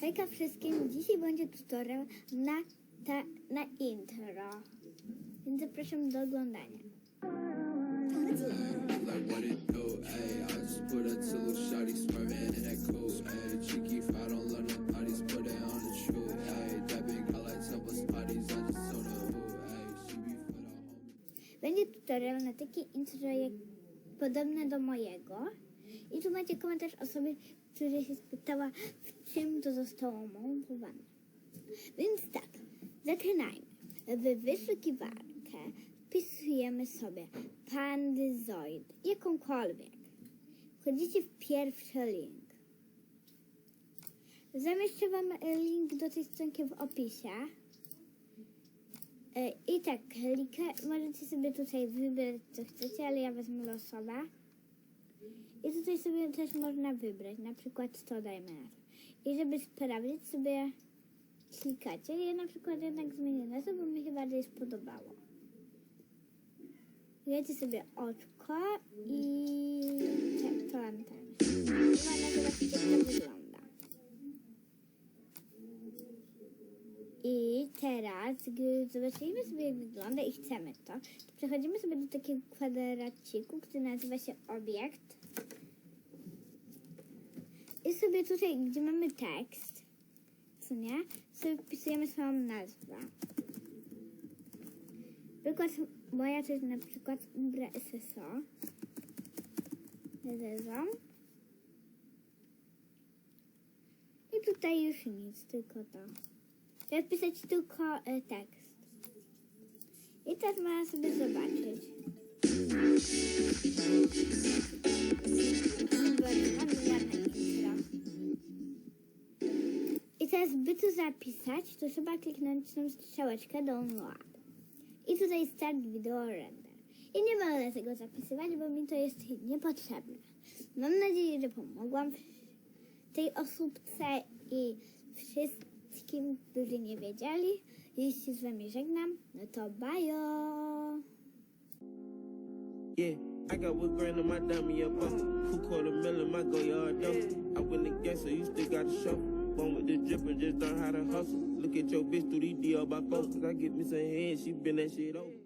Hejka wszystkim, dzisiaj będzie tutorial na, ta, na intro, więc zapraszam do oglądania. Będzie tutorial na takie intro jak, podobne do mojego. I tu macie komentarz osoby, która się spytała, w czym to zostało montowane. Więc tak, zaczynajmy. W wyszukiwarkę wpisujemy sobie pandyzoid, jakąkolwiek. Wchodzicie w pierwszy link. Zamieszczę wam link do tej stronki w opisie. E, I tak, możecie sobie tutaj wybrać co chcecie, ale ja wezmę losowe. I tutaj sobie też można wybrać, na przykład to dajmy na to. I żeby sprawdzić sobie klikacie. Ja na przykład jednak zmienię nazwę, bo mi się bardziej spodobało. Wiecie sobie oczko i to można zobaczyć jak to wygląda. I teraz, gdy zobaczymy sobie jak wygląda i chcemy to, to przechodzimy sobie do takiego kwadraciku, który nazywa się obiekt. I sobie tutaj, gdzie mamy tekst, co nie, sobie wpisujemy swoją nazwę. Przykład moja to jest na przykład Umbra SSO. SSO. I tutaj już nic, tylko to. Teraz pisać tylko e, tekst. I teraz można sobie zobaczyć. I teraz, by to zapisać, to trzeba kliknąć tą strzałeczkę download. I tutaj start video render. I nie będę tego zapisywać, bo mi to jest niepotrzebne. Mam nadzieję, że pomogłam tej osóbce i wszystkim, którzy nie wiedzieli. Jeśli się z wami żegnam, no to bajo! Yeah, I got what grand in my dummy up bust. Who quarter million my go yard though? I the game, so you still got to show. One with the and just learn how to hustle. Look at your bitch through these DL by folks. I get me some head, she been that shit over.